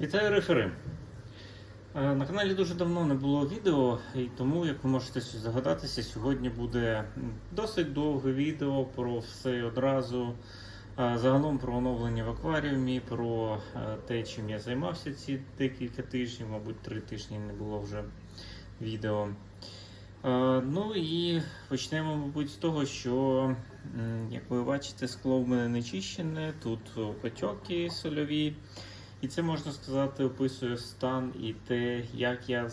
Вітаю рефери! Е, На каналі дуже давно не було відео, і тому, як ви можете здогадатися, сьогодні буде досить довге відео про все одразу. Е, Загалом про оновлення в акваріумі, про е, те, чим я займався ці декілька тижнів, мабуть, три тижні не було вже відео. Ну і почнемо, мабуть, з того, що, як ви бачите, скло в мене не чищене, тут потьоки сольові. І це можна сказати, описує стан і те, як я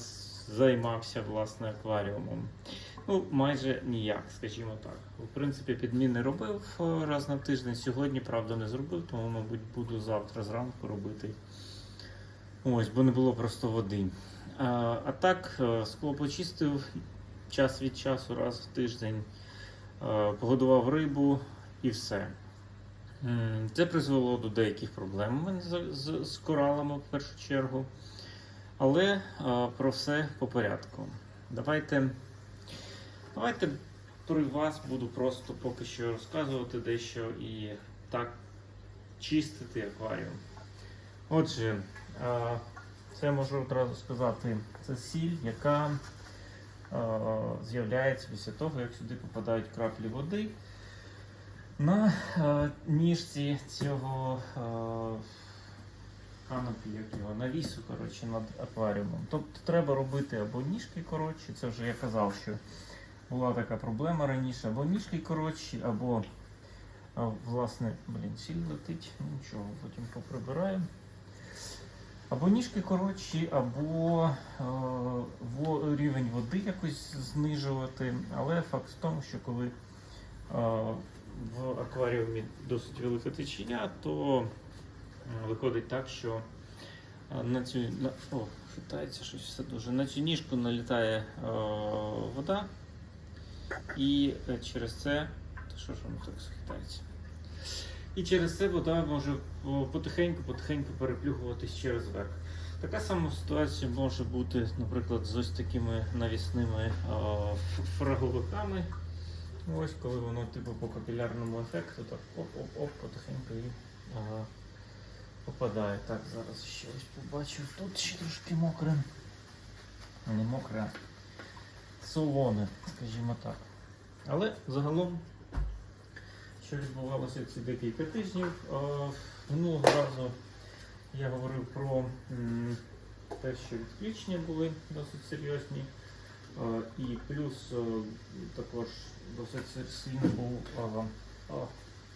займався власне акваріумом. Ну, майже ніяк, скажімо так. В принципі, підміни робив е, раз на тиждень. Сьогодні, правда, не зробив, тому, мабуть, буду завтра зранку робити. Ось, бо не було просто води. А, а так, е, скло почистив час від часу, раз в тиждень, е, погодував рибу і все. Це призвело до деяких проблем з, коралами в першу чергу. Але про все по порядку. Давайте, давайте при вас буду просто поки що розказувати дещо і так чистити акваріум. Отже, це можу одразу сказати, це сіль, яка з'являється після того, як сюди попадають краплі води. На е, ніжці цього е, канопі, як його, навісу коротше, над акваріумом. Тобто треба робити або ніжки коротші, це вже я казав, що була така проблема раніше, або ніжки коротші, або а, власне, блін, сіль летить, нічого, потім поприбираю. Або ніжки коротші, або е, во, рівень води якось знижувати. Але факт в тому, що коли е, в акваріумі досить велике течія, то е, виходить так, що е, на цю на, о, хитається щось все дуже. На цю ніжку налітає е, вода, і через це. Та що ж воно так хитається? І через це вода може потихеньку-потихеньку переплюхуватись через верх. Така сама ситуація може бути, наприклад, з ось такими навісними ф- фраговиками. Ось коли воно типу по капілярному ефекту так оп-оп-оп, потихеньку і ага, попадає. Так, зараз ще ось побачу. Тут ще трошки мокре. Не мокре, солоне, скажімо так. Але загалом, що відбувалося ці декілька тижнів, минулого разу я говорив про те, що відключення були досить серйозні. Е, І плюс е, також досить сильно був ага, а,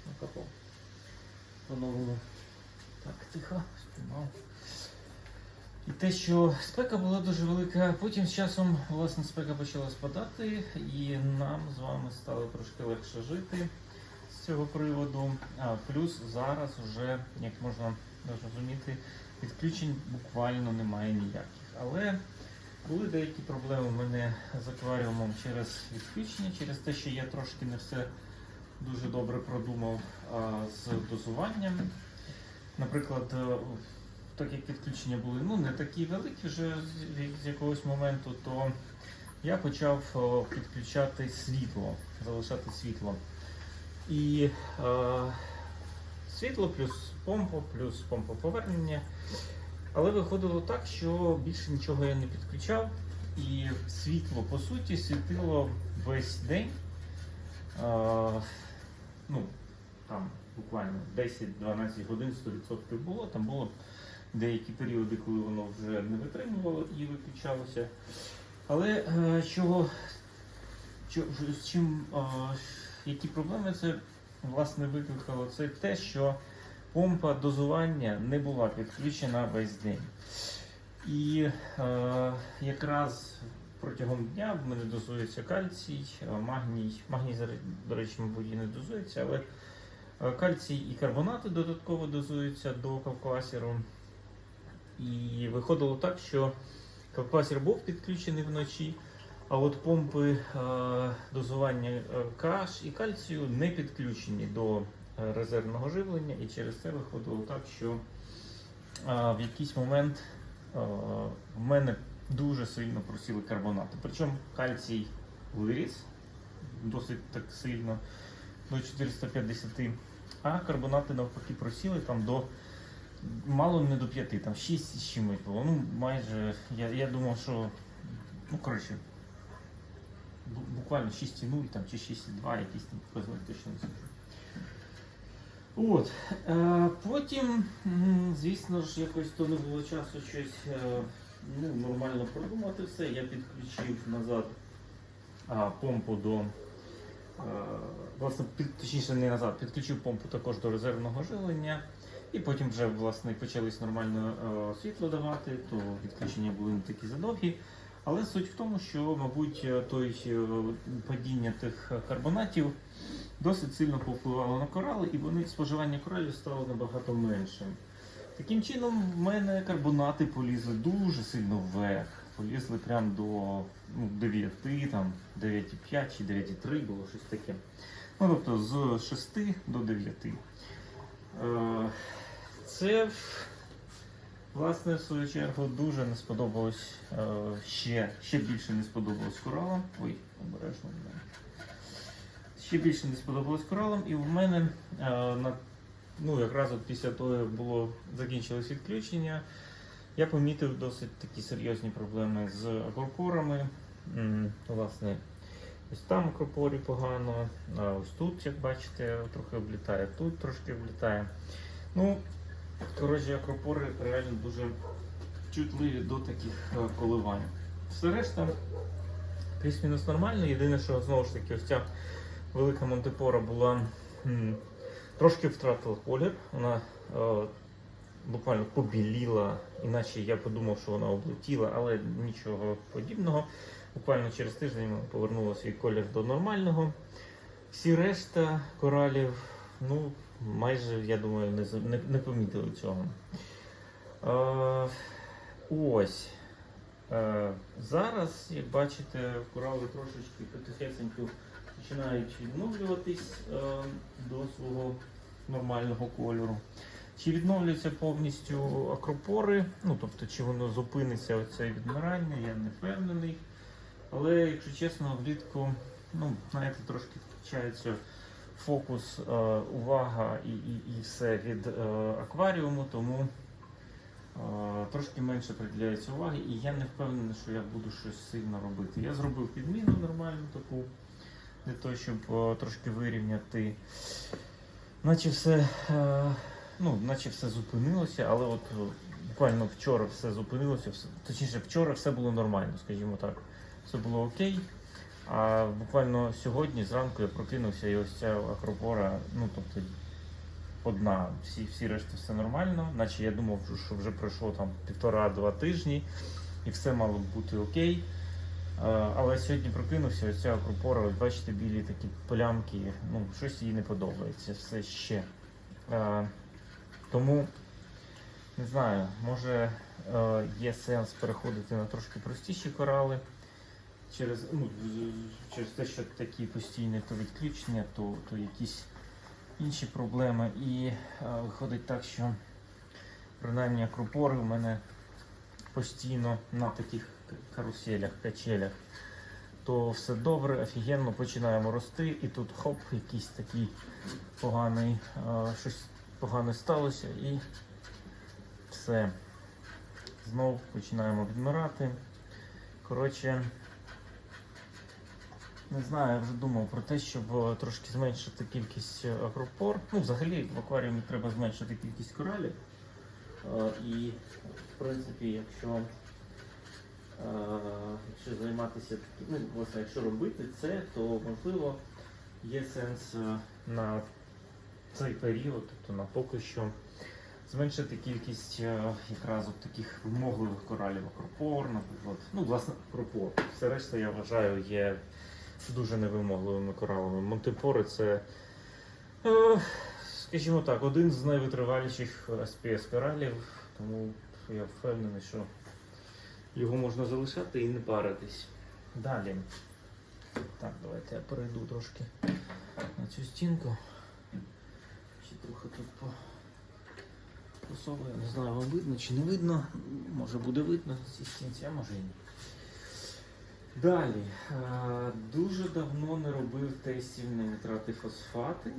накапав. По-новому. Так, тихо, спіймав. І те, що спека була дуже велика, потім з часом власне спека почала спадати, і нам з вами стало трошки легше жити з цього приводу. А плюс зараз вже, як можна зрозуміти, відключень буквально немає ніяких. Але були деякі проблеми в мене з акваріумом через відключення, через те, що я трошки не все дуже добре продумав а, з дозуванням. Наприклад, е, так як відключення були ну, не такі великі вже з- якогось моменту, то я почав підключати світло, залишати світло. І е, світло плюс помпа, плюс помпоповернення. Але виходило так, що більше нічого я не підключав, і світло по суті світило весь день. Ну, там буквально 10-12 годин 100% було. Там було деякі періоди, коли воно вже не витримувало і виключалося. Але е, чого, чо- з чим, е, які проблеми це власне викликало? Це те, що помпа дозування не була підключена весь день. І е, якраз протягом дня в мене дозується кальцій, е, магній. Магній, до речі, мабуть, і не дозується, але е, кальцій і карбонати додатково дозуються до кавквасеру. І виходило так, що кавквасер був підключений вночі, а от помпи е, дозування е, КАШ і кальцію не підключені до е, резервного живлення, і через це виходило так, що е, в якийсь момент е, в мене дуже сильно просіли карбонати. Причому кальцій виріс досить так сильно до 450, а карбонати навпаки просіли там до мало не до 5, там 6 з чимось. Ну, майже. Я, я думав, що. Ну, коротше. Буквально 6,0 там, чи 6,2, якісь там показники точно не скажу. От. Е, потім, звісно ж, якось то не було часу щось е, ну, нормально продумати все. Я підключив назад помпу до. е, Власне, точніше не назад, підключив помпу також до резервного живлення. І потім вже власне почались нормально світло давати, то відключення були не такі задовгі. Але суть в тому, що, мабуть, е, той е, падіння тих карбонатів досить сильно повпливало на корали, і вони споживання коралів стало набагато меншим. Таким чином, в мене карбонати полізли дуже сильно вверх. Полізли прямо до ну, 9, там 9,5 чи 9,3 було щось таке. Ну, тобто з 6 до 9. Е, Це, власне, в свою чергу, дуже не сподобалось е, ще, ще більше не сподобалось коралам. Ой, обережно. мене. Ще більше не сподобалось коралам, і в мене е, на, ну, якраз от після того, було закінчилось відключення, я помітив досить такі серйозні проблеми з акропорами. Власне, ось там акропорі погано, а ось тут, як бачите, трохи облітає, тут трошки облітає. Ну, коротше, акропори реально дуже чутливі до таких е, коливань. Все решта плюс-мінус нормально. Єдине, що знову ж таки, ось ця велика Монтепора була м, трошки втратила колір. Вона е, буквально побіліла, іначе я подумав, що вона облетіла, але нічого подібного. Буквально через тиждень повернула свій колір до нормального. Всі решта коралів, ну, майже, я думаю, не, не, не помітили цього. Е, ось. Е, зараз, як бачите, корали трошечки потихесеньку починають відновлюватись е, до свого нормального кольору. Чи відновлюються повністю акропори, ну тобто, чи воно зупиниться оце відмирання, я не впевнений. Але, якщо чесно, влітку, ну, знаєте, трошки втрачається фокус, е, увага і, і, і все від е, акваріуму, тому е, трошки менше приділяється уваги, і я не впевнений, що я буду щось сильно робити. Я зробив підміну нормальну таку, для того, щоб трошки вирівняти. Наче все, ну, наче все зупинилося, але от буквально вчора все зупинилося, все, точніше, вчора все було нормально, скажімо так. Все було окей. А буквально сьогодні зранку я прокинувся і ось ця акропора, ну тобто одна, всі, всі решти все нормально, наче я думав, що вже пройшло там півтора-два тижні і все мало бути окей. Але сьогодні прокинувся, ось ця акропора, от бачите, білі такі плямки, ну, щось їй не подобається все ще. Тому не знаю, може е, є сенс переходити на трошки простіші корали. Через, ну, через те, що такі постійні то відключення, то, то якісь інші проблеми. І е, виходить так, що принаймні акропори у мене постійно на таких каруселях, качелях. То все добре, офігенно, починаємо рости, і тут хоп, якийсь такий поганий, е, щось погане сталося, і все. Знов починаємо відмирати. Коротше, не знаю, я вже думав про те, щоб е, трошки зменшити кількість е, акропор. Ну, взагалі в акваріумі треба зменшити кількість коралів. Е, І, в принципі, якщо, е, якщо займатися ну, власне, якщо робити це, то можливо є сенс е, на цей період, тобто на поки що, зменшити кількість е, якраз от таких вимогливих коралів акропор, наприклад. Ну, власне, акропор. Все решта, я вважаю, є дуже невимогливими коралами. Монтепори це, е, скажімо так, один з найвитриваліших SPS коралів, тому я впевнений, що його можна залишати і не паритись. Далі. Так, давайте я перейду трошки на цю стінку. Ще трохи тут по посовую. Не знаю, вам видно чи не видно. Може буде видно цій стінці, а може і ні. Далі. Е, Дуже давно не робив тестів на нітрати фосфати.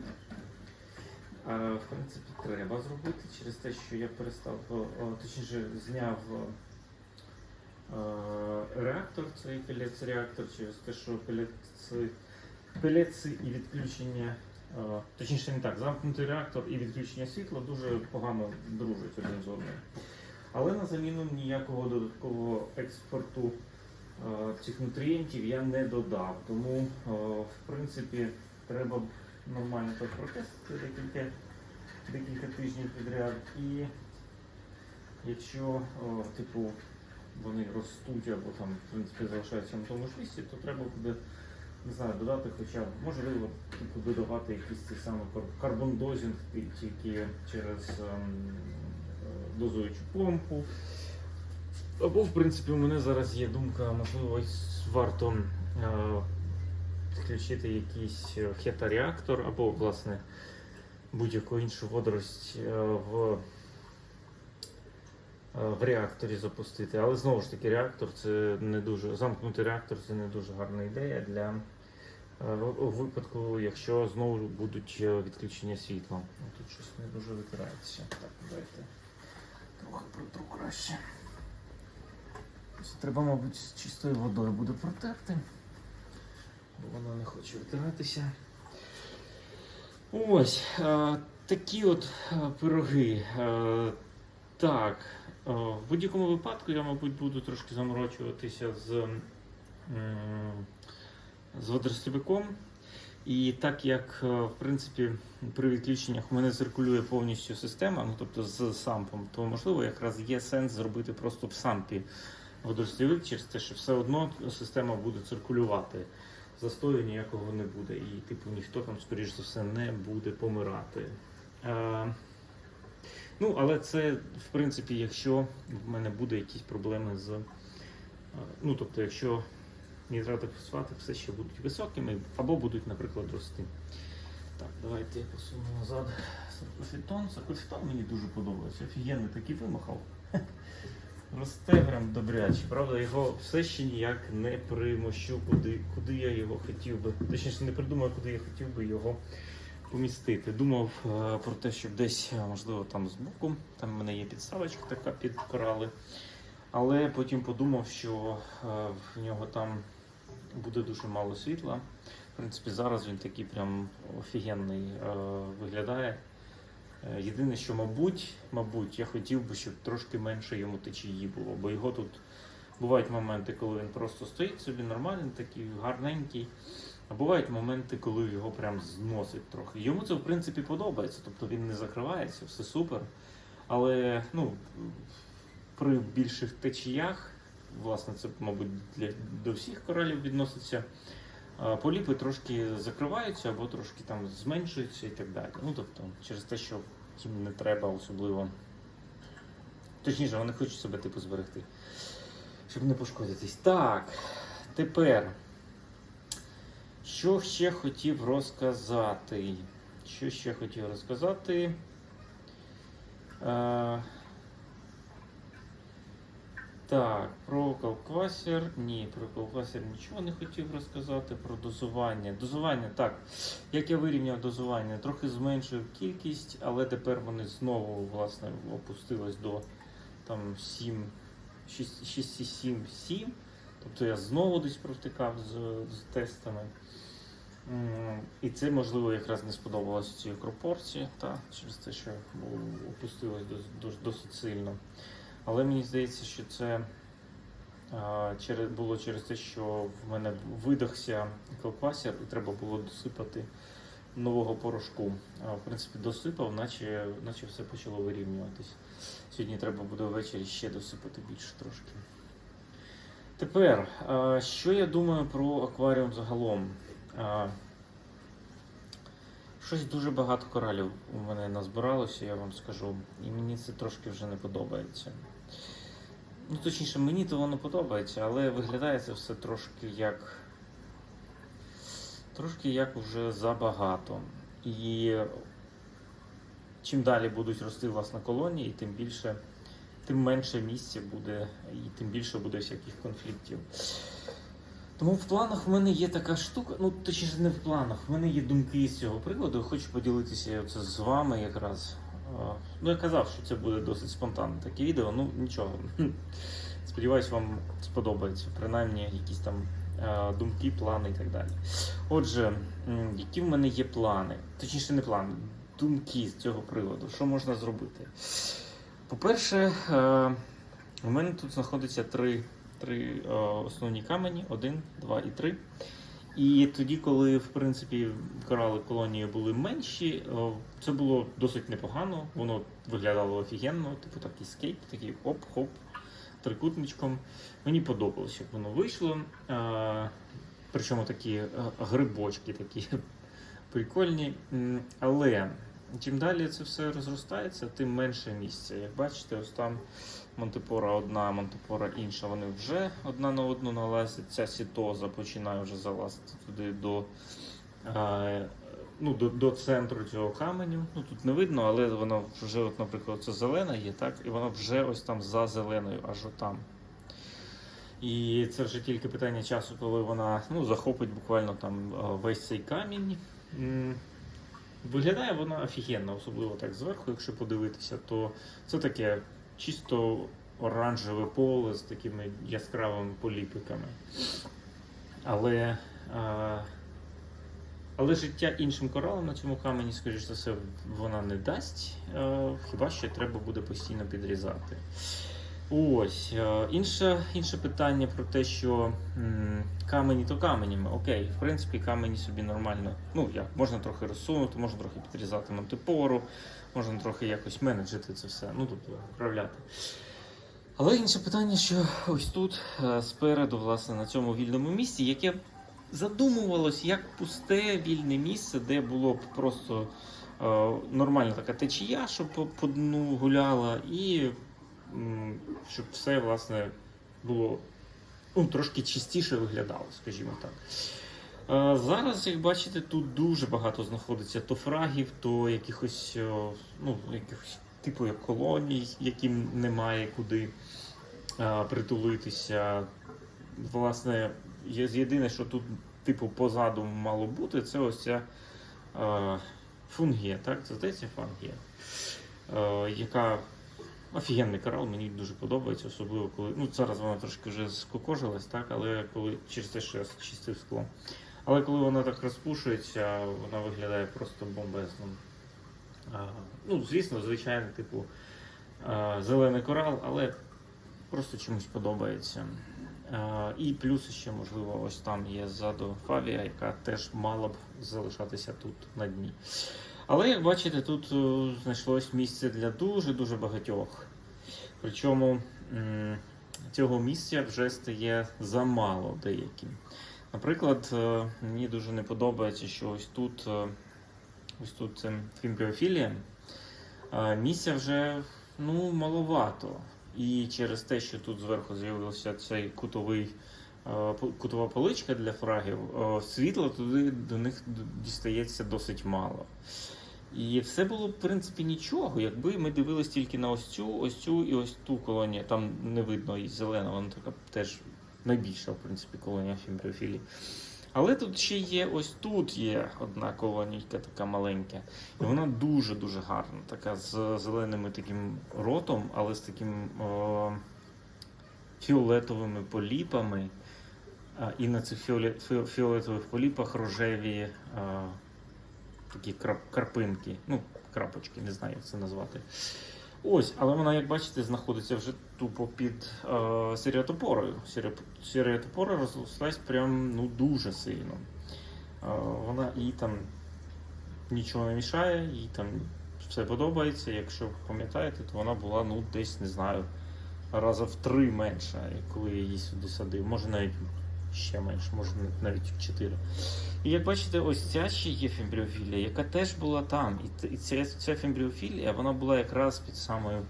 В принципі, треба зробити через те, що я перестав, о, точніше, зняв е, реактор, цей пелець реактор, через те, що пелеці, і відключення, е, точніше не так, замкнутий реактор і відключення світла дуже погано дружать один з одним. Але на заміну ніякого додаткового експорту е, цих нутрієнтів я не додав. Тому, е, в принципі, треба нормально так протестити декілька, декілька тижнів підряд. І якщо типу, вони ростуть або там в принципі залишаються на тому ж місці, то треба буде не знаю, додати хоча б можливо типу, додавати якийсь цей кар- карбондозінг тільки через ем, е, дозуючу помпу. Або, в принципі, у мене зараз є думка, можливо, варто е, включити якийсь е, хета-реактор або, власне, будь-яку іншу водорость е, в, е, в реакторі запустити. Але знову ж таки, реактор це не дуже замкнутий реактор це не дуже гарна ідея для е, у випадку, якщо знову будуть відключення світла. Тут щось не дуже витирається. Так, давайте трохи протру краще. Треба, мабуть, з чистою водою буде протерти, бо воно не хоче витиратися. Ось е, такі от е, пироги. Е, так, е, в будь-якому випадку я, мабуть, буду трошки заморочуватися з, з водорослівиком. І так як, в принципі, при відключеннях у мене циркулює повністю система, ну тобто з сампом, то можливо якраз є сенс зробити просто в сампі водорослівик через те, що все одно система буде циркулювати. Застою ніякого не буде. І, типу, ніхто там, скоріш за все, не буде помирати. Е, ну, але це, в принципі, якщо в мене буде якісь проблеми з. е, ну, тобто, якщо нітрати фосфати все ще будуть високими, або будуть, наприклад, рости. Так, давайте я посуну назад саркофітон. Саркофітон мені дуже подобається. Офігенний такий вимахав. Росте прям добряче. Правда, його все ще ніяк не примощу, куди, куди я його хотів би. Точніше, не придумав, куди я хотів би його помістити. Думав е, про те, щоб десь, е, можливо, там збоку, там в мене є підставочка така під корали. Але потім подумав, що е, в нього там буде дуже мало світла. В принципі, зараз він такий прям офігенний е, виглядає. Е, Єдине, що, мабуть, мабуть, я хотів би, щоб трошки менше йому течії було, бо його тут бувають моменти, коли він просто стоїть собі нормальний, такий гарненький. А бувають моменти, коли його прям зносить трохи. Йому це в принципі подобається, тобто він не закривається, все супер. Але ну, при більших течіях, власне, це, мабуть, для, до всіх коралів відноситься. Поліпи трошки закриваються або трошки там зменшуються і так далі. Ну, тобто, через те, що їм не треба особливо. Точніше, вони хочуть себе типу зберегти, щоб не пошкодитись. Так, тепер. Що ще хотів розказати? Що ще хотів розказати? Е, так, про калквасер. Ні, про калквасер нічого не хотів розказати. Про дозування. Дозування, так. Як я вирівняв дозування, трохи зменшив кількість, але тепер вони знову власне опустились до там 7, 6,7, 7. Тобто я знову десь провтикав з, з тестами. І це, можливо, якраз не сподобалося цієї пропорції, та, через те, що опустилось дос- дос- досить сильно. Але мені здається, що це було через те, що в мене видохся колпасер і треба було досипати нового порошку. В принципі, досипав, наче, наче все почало вирівнюватись. Сьогодні треба буде ввечері ще досипати більше трошки. Тепер, що я думаю про акваріум загалом? Щось дуже багато коралів у мене назбиралося, я вам скажу. І мені це трошки вже не подобається. Ну, точніше, мені то воно подобається, але виглядає це все трошки як. Трошки як вже забагато. І чим далі будуть рости власне колонії, тим більше, тим менше місця буде, і тим більше буде всяких конфліктів. Тому в планах в мене є така штука, ну точніше не в планах, в мене є думки з цього приводу. Хочу поділитися це з вами якраз. Ну, я казав, що це буде досить спонтанне таке відео, ну нічого. Сподіваюсь, вам сподобається, принаймні якісь там е, думки, плани і так далі. Отже, які в мене є плани? Точніше, не плани, думки з цього приводу. Що можна зробити? По-перше, е, у мене тут знаходиться три, три е, основні камені: один, два і три. І тоді, коли в принципі корали колонії були менші, е, це було досить непогано. Воно виглядало офігенно, типу такий скейт, такий оп-хоп, трикутничком. Мені подобалося, як воно вийшло. Е, Причому такі е, грибочки такі прикольні. Але чим далі це все розростається, тим менше місця. Як бачите, ось там Монтепора одна, Монтепора інша, вони вже одна на одну налазять. Ця сітоза починає вже залазити туди до, е, ну, до, до центру цього каменю. Ну, тут не видно, але вона вже, от, наприклад, це зелена є, так? І вона вже ось там за зеленою, аж отам. І це вже тільки питання часу, коли вона ну, захопить буквально там е, весь цей камінь. Виглядає вона офігенно, особливо так зверху, якщо подивитися, то це таке чисто оранжеве поле з такими яскравими поліпиками. Але, а, але життя іншим коралам на цьому камені, скоріш за все, вона не дасть. а, Хіба що треба буде постійно підрізати. Ось е, інше, інше питання про те, що м, камені то каменями. Окей, в принципі, камені собі нормально. Ну як можна трохи розсунути, можна трохи підрізати монтипору, можна трохи якось менеджити це все. Ну тобто управляти. Але інше питання, що ось тут е, спереду, власне, на цьому вільному місці, яке задумувалось як пусте вільне місце, де було б просто е, нормальна така течія, щоб по, дну гуляла, і щоб все власне було ну, трошки чистіше виглядало, скажімо так. Е, Зараз, як бачите, тут дуже багато знаходиться то фрагів, то якихось, ну, якихось типу як колоній, яким немає куди е, притулитися. Власне, єдине, що тут, типу, позаду мало бути, це ось ця е, фунгія, так? Це здається фунгія, е, яка офігенний корал, мені дуже подобається, особливо коли. Ну, зараз вона трошки вже скокожилась, так, але коли через те, що я чистив скло. Але коли вона так розпушується, вона виглядає просто бомбезно. Ну, звісно, звичайно, типу зелений корал, але просто чомусь подобається. І плюс ще, можливо, ось там є ззаду Фавія, яка теж мала б залишатися тут на дні. Але як бачите, тут е, знайшлось місце для дуже-дуже багатьох. Причому цього місця вже стає замало деяким. Наприклад, е, мені дуже не подобається, що ось тут, е, ось тут це фімбіофілія, е, місця вже ну, маловато. І через те, що тут зверху з'явився цей кутовий, кутова поличка для фрагів, світла туди до них дістається досить мало. І все було в принципі, нічого, якби ми дивились тільки на ось цю, ось цю і ось ту колонію. Там не видно і зелена, вона така теж найбільша, в принципі, колонія фімбріофілії. Але тут ще є, ось тут є одна колонійка така маленька. І вона дуже-дуже гарна, така з зеленими таким ротом, але з таким о, фіолетовими поліпами. І на цих фіоле- фіолетових поліпах рожеві а, такі крап, карпинки, ну, крапочки, не знаю, як це назвати. Ось, але вона, як бачите, знаходиться вже тупо під е, сіріотопорою. Сірі- Сіріотопора розрослась прям ну, дуже сильно. Е, вона їй там нічого не мішає, їй там все подобається. Якщо пам'ятаєте, то вона була ну, десь, не знаю, раза в три менша, коли я її сюди садив. Може навіть ще менше, може навіть в чотири. І як бачите, ось ця ще є фімбріофілія, яка теж була там. І, ця, фімбріофілія, вона була якраз під самою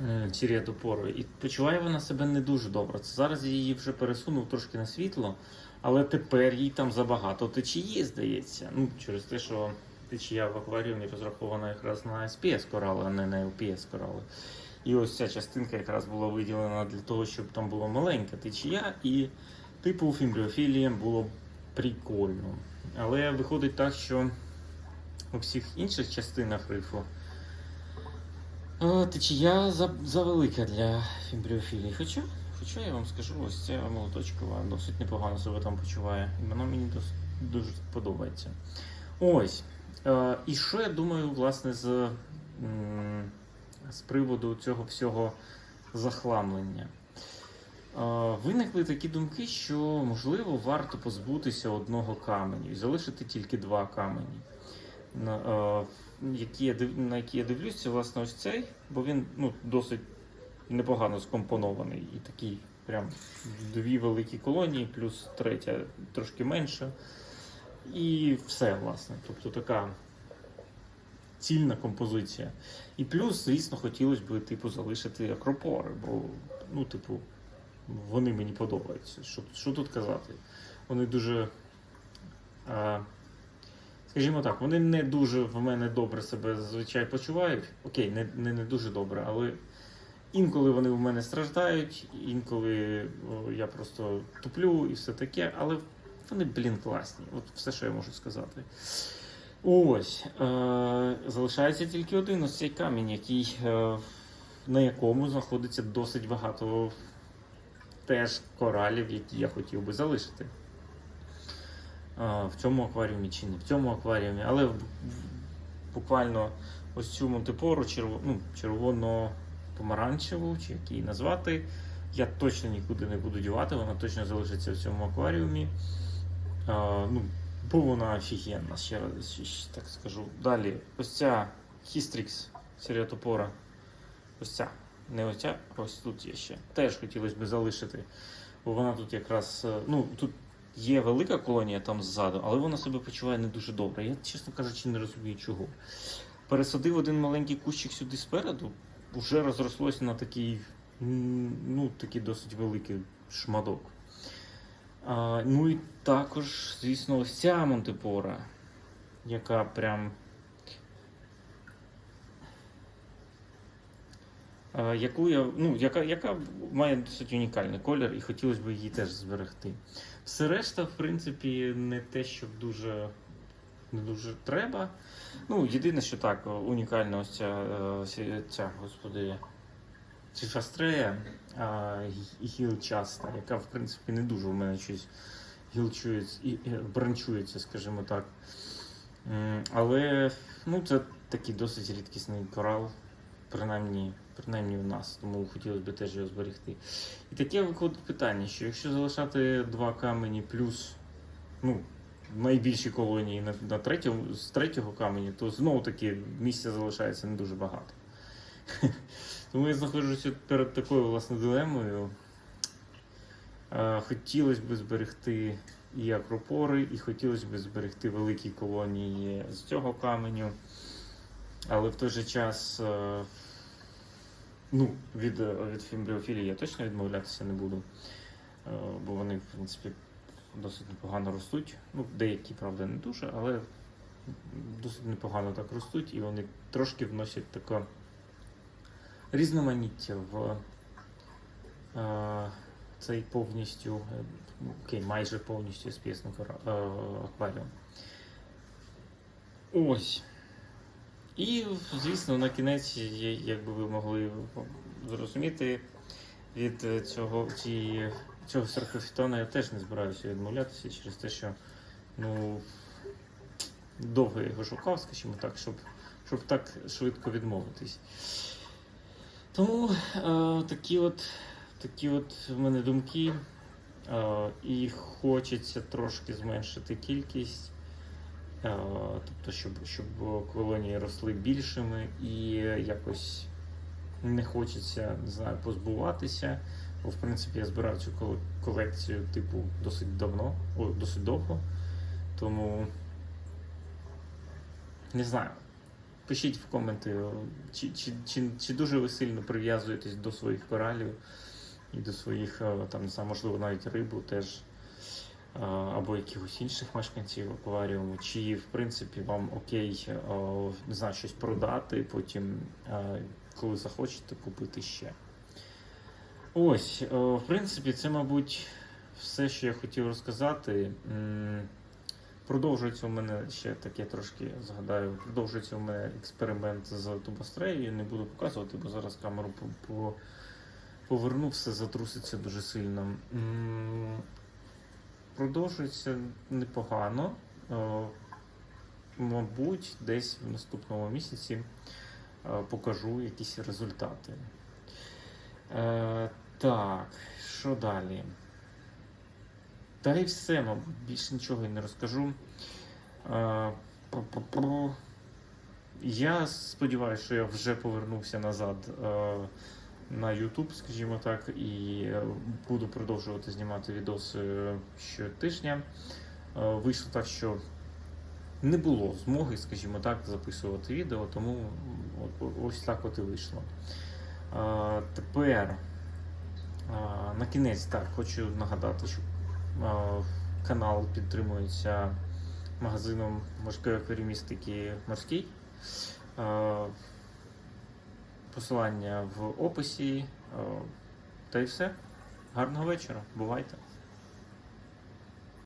м, сіріатопорою. І почуває вона себе не дуже добре. Це зараз я її вже пересунув трошки на світло, але тепер їй там забагато течії, здається. Ну, через те, що течія в акваріумі розрахована якраз на SPS корали, а не на LPS корали. І ось ця частинка якраз була виділена для того, щоб там була маленька течія, і типу фімбріофілії було прикольно. Але виходить так, що у всіх інших частинах рифу е, течія за, завелика для фімбріофілії. Хоча, хоча я вам скажу, ось ця молоточкова досить непогано себе там почуває. І воно мені дуже подобається. Ось. Е, і що я думаю, власне, з, з приводу цього всього захламлення? Е, Виникли такі думки, що можливо варто позбутися одного каменю і залишити тільки два камені. Е, які я на які я дивлюсь, це власне ось цей, бо він ну, досить непогано скомпонований і такий прям дві великі колонії, плюс третя трошки менша. І все, власне. Тобто така цільна композиція. І плюс, звісно, хотілося б типу, залишити акропори, бо, ну, типу, вони мені подобаються. Що, що тут казати? Вони дуже. А, скажімо так, вони не дуже в мене добре себе зазвичай почувають. Окей, не, не, не дуже добре, але інколи вони в мене страждають, інколи я просто туплю і все таке, але вони, блін, класні. От все, що я можу сказати. Ось. Е, залишається тільки один ось цей камінь, який, е, на якому знаходиться досить багато теж коралів, які я хотів би залишити. Е, в цьому акваріумі чи не в цьому акваріумі, але в- буквально ось цю монтипору черво, ну, червоно-помаранчеву, чи як її назвати, я точно нікуди не буду дівати, вона точно залишиться в цьому акваріумі. Е, ну, вона офігенна, ще раз так скажу. Далі, ось ця Histrix серіатопора. Ось ця. Не ось ця, а ось тут є ще. Теж хотілося б залишити. Бо вона тут якраз. е, Ну, тут є велика колонія там ззаду, але вона себе почуває не дуже добре. Я, чесно кажучи, не розумію чого. Пересадив один маленький кущик сюди спереду, вже розрослося на такий, ну, такий досить великий шматок. А, ну і також, звісно, ось ця Монтепора, яка прям. Яку я, ну, яка, яка має досить унікальний колір, і хотілося б її теж зберегти. Все решта, в принципі, не те, що дуже, не дуже треба. Ну, єдине, що так, унікальна ось ця, е, ця господи, Цифастрея гілчаста, яка, в принципі, не дуже у мене щось гілчується і бранчується, скажімо так. Але ну, це такий досить рідкісний корал, принаймні, принаймні у нас, тому хотілося б теж його зберегти. І таке виходить питання, що якщо залишати два камені плюс ну, найбільші колонії на, на третьому, з третього каменю, то знову таки місця залишається не дуже багато. Тому я знаходжуся перед такою власне дилемою. Хотілося б зберегти і акропори, і хотілося б зберегти великі колонії з цього каменю. Але в той же час ну, від, від фімбріофілії я точно відмовлятися не буду. Бо вони, в принципі, досить непогано ростуть. Ну, деякі, правда, не дуже, але досить непогано так ростуть, і вони трошки вносять таке різноманіття в е, цей повністю, е, окей, майже повністю спісний кора- е, акваріум. Ось. І, звісно, на кінець, як би ви могли зрозуміти, від цього, цієї, цього серфофітона я теж не збираюся відмовлятися через те, що ну, довго я його шукав, скажімо так, щоб, щоб так швидко відмовитись. Тому е, такі от такі от в мене думки. Е, і хочеться трошки зменшити кількість, е, тобто, щоб, щоб колонії росли більшими і якось не хочеться не знаю, позбуватися. Бо в принципі я збирав цю колекцію типу досить давно, о, досить довго. Тому не знаю. Пишіть в коменти, чи, чи, чи, чи дуже ви сильно прив'язуєтесь до своїх коралів і до своїх, е, там, не знаю, можливо, навіть рибу теж, е, або якихось інших мешканців акваріуму, чи в принципі вам окей, е, не знаю, щось продати, потім, коли захочете, купити ще. Ось, в принципі, це, мабуть, все, що я хотів розказати. Продовжується у мене ще таке трошки згадаю. Продовжується у мене експеримент з тубостреєю. Не буду показувати, бо зараз камеру по- поверну, все затруситься дуже сильно. М, Продовжується непогано. Е, Мабуть, десь в наступному місяці е, покажу якісь результати. Е, так, що далі? Та й все, мабуть, більше нічого і не розкажу. Е. Я сподіваюся, що я вже повернувся назад е, на YouTube, скажімо так, і буду продовжувати знімати відоси щотижня. Е, Вийшло так, що не було змоги, скажімо так, записувати відео, тому ось так от і вийшло. Тепер На кінець так, хочу нагадати, що канал підтримується магазином морської акваріумістики Морський. Посилання в описі. Та й все. Гарного вечора. Бувайте!